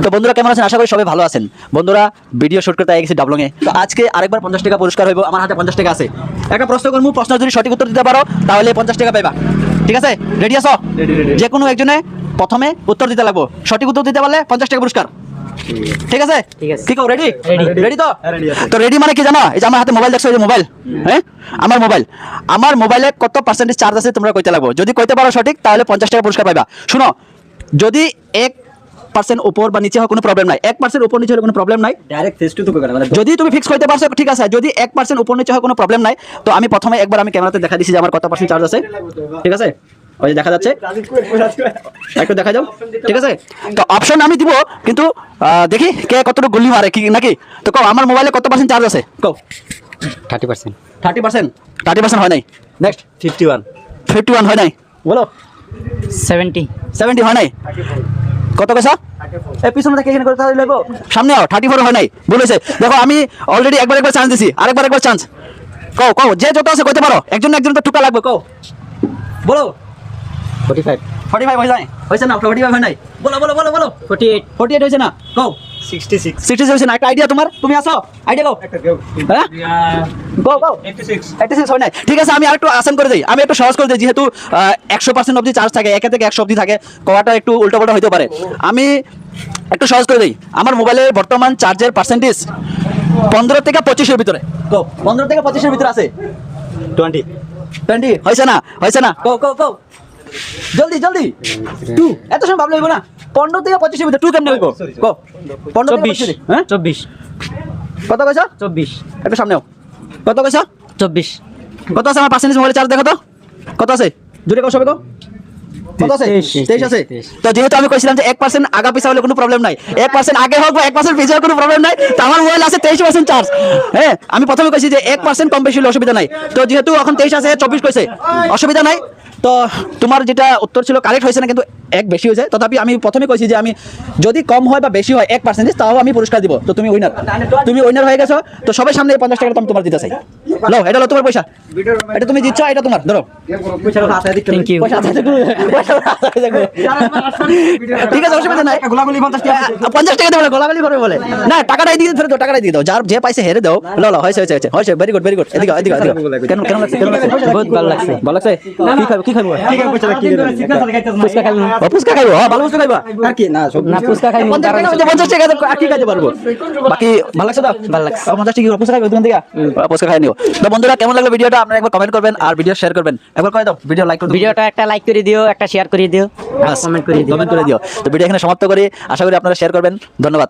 তো বন্ধুরা কেমন আছেন? আশা করি সবাই ভালো আছেন। বন্ধুরা ভিডিও শুট করতে গেছি ডাবলংয়ে। তো আজকে আরেকবার পঞ্চাশ টাকা পুরস্কার হইব। আমার হাতে পঞ্চাশ টাকা আছে। একটা প্রশ্ন করব প্রশ্ন যদি সঠিক উত্তর দিতে পারো তাহলে পঞ্চাশ টাকা পাইবা। ঠিক আছে? রেডি আছো? যে কোনো একজনে প্রথমে উত্তর দিতে লাগবো। সঠিক উত্তর দিতে পারলে পঞ্চাশ টাকা পুরস্কার। ঠিক আছে? ঠিক আছে। কি রেডি রেডি তো? তো রেডি মানে কি জানো? এই যে আমার হাতে মোবাইল দেখছ এই যে মোবাইল হ্যাঁ? আমার মোবাইল আমার মোবাইলে কত পার্সেন্টেজ চার্জ আছে তোমরা কইতে লাগবো। যদি কইতে পারো সঠিক তাহলে পঞ্চাশ টাকা পুরস্কার পাইবা। শুনো যদি এক পার্সেন্ট উপর বা নিচে হয় কোনো প্রবলেম নাই। এক পার্সেন্ট উপর নিচে হলে কোনো প্রবলেম নাই? ডাইরেক্ট ফেস টু তো মানে যদি তুমি ফিক্স করতে পারছ ঠিক আছে। যদি এক পার্সেন্ট উপর নিচে হয় কোনো প্রবলেম নাই তো আমি প্রথমে একবার আমি ক্যামেরাতে দেখা দিছি যে আমার কত পার্সেন্ট চার্জ আছে। ঠিক আছে? ওই যে দেখা যাচ্ছে। একটু দেখা যাও। ঠিক আছে? তো অপশন আমি দিব কিন্তু দেখি কে কতটুকু গুলি মারে কি নাকি? তো কও আমার মোবাইলে কত পার্সেন্ট চার্জ আছে? কও। Thirty percent thirty percent thirty percent হয় নাই। Next fifty one fifty one হয় নাই। বলো। সেভেন্টি সেভেন্টি হয় নাই। কত পয়সা পিছনে থেকে এখানে তাহলে লাগবো সামনে আও থার্টি ফোর হয় নাই বলেছে দেখো আমি অলরেডি একবার একবার চান্স দিছি আরেকবার একবার চান্স কও কও যে যত আছে কইতে পারো একজন না একজন তো টুকা লাগবে কও। বলো। ফোর্টি ফাইভ ফর্টি ফাইভ হয়েছে হয়েছে না? ফর্টি ফাইভ হয় নাই? বলো বলো বলো বলো। ফোর্টি এইট ফর্টি এইট হয়েছে না? কও সিক্সটি সিক্স সিক্সটি হয়েছে না? একটা আইডিয়া তোমার? তুমি আসো। আইডিয়া কও হ্যাঁ কও কও এইটটি সিক্স এইটি সিক্স হয় নাই। ঠিক আছে আমি আরেকটু আসান করে দিই। আমি একটু সহজ করে দিই যেহেতু একশো পার্সেন্ট অবধি চার্জ থাকে একে থেকে একশো অবধি থাকে কওয়াটা একটু উল্টো পাল্টা হতে পারে। আমি একটু সহজ করে দিই। আমার মোবাইলের বর্তমান চার্জের পার্সেন্টেজ পনেরো থেকে পঁচিশের ভিতরে। কো পনেরো থেকে পঁচিশের ভিতরে আছে? টোয়েন্টি টোয়েন্টি হয়েছে না? হয়েছে না? কো কো কো জলদি জলদি। টু। এত সময় ভাবলে হইব না। পনেরো থেকে পঁচিশের ভিতরে টু কেমনে হইব? কো। পনেরো চব্বিশ হ্যাঁ? চব্বিশ। কত কইছো চব্বিশ। একটু সামনেও কত কইছো চব্বিশ। কত আছে আমার পার্সেন্টেজ মোবাইলে চার্জ দেখো তো? কত আছে? জুড়ে সবে কত আছে? তেইশ, তেইশ আছে? তো যেহেতু আমি কইছিলাম যে এক পার্সেন্ট আগা পিছা হলে কোনো প্রবলেম নাই এক পার্সেন্ট আগে হোক বা এক পার্সেন্ট পিছিয়ে কোনো প্রবলেম নাই তো আমার মোবাইল আছে তেইশ পার্সেন্ট চার্জ হ্যাঁ আমি প্রথমে কইছি যে এক পার্সেন্ট কম বেশি হলে অসুবিধা নাই। তো যেহেতু এখন তেইশ আছে চব্বিশ কইছে অসুবিধা নাই। তো তোমার যেটা উত্তর ছিল কারেক্ট হয়েছে না, কিন্তু এক বেশি হয়েছে। তথাপি আমি প্রথমে কইছি যে আমি যদি কম হয় বা বেশি হয় এক পার্সেন্টেজ তাও আমি পুরস্কার দিব। তো তুমি উইনার তুমি উইনার হয়ে গেছো। তো সবাই সামনে এই পঞ্চাশ টাকা তোমার দিতে চাই। লো এটা হলো তোমার পয়সা। এটা তুমি দিচ্ছ এটা তোমার। ধরো। Thank you. ঠিক আছে অসুবিধা নাই। গোলাগুলি পঞ্চাশ টাকা দেবো গোলাগালি করবে বলে। না টাকাটাই দিয়ে ধরে দাও টাকাটাই দিয়ে দাও। যার যে পাইছে হেরে দাও। লো লো হয়েছে হয়েছে হয়েছে। ভেরি গুড ভেরি গুড এদিকে এদিকে এদিকে কেন কেন লাগছে কেন লাগছে? বহুত ভালো লাগছে। ভালো লাগছে? কি খাব কি খাব ফুচকা খাইবো। ফুচকা খাইবো? হ্যাঁ, ভালো ফুচকা খাইবা? আর কি? না সব না ফুচকা খাইবো পঞ্চাশ টাকা আর কি খাইতে পারব? বাকি ভালো লাগছে তো? ভালো লাগছে। পঞ্চাশ টাকা ফুচকা খাইবো দোকান থেকে? ফুচকা খাই নিও। তো বন্ধুরা কেমন লাগল ভিডিওটা? আপনারা একবার কমেন্ট করবেন আর ভিডিও শেয়ার করবেন। একবার করে দাও ভিডিও লাইক করে ভিডিওটা একটা লাইক করে দিও একটা শেয়ার করে দিও কমেন্ট করে দিও। কমেন্ট করে দিও। তো ভিডিও এখানে সমাপ্ত করি। আশা করি আপনারা শেয়ার করবেন। ধন্যবাদ।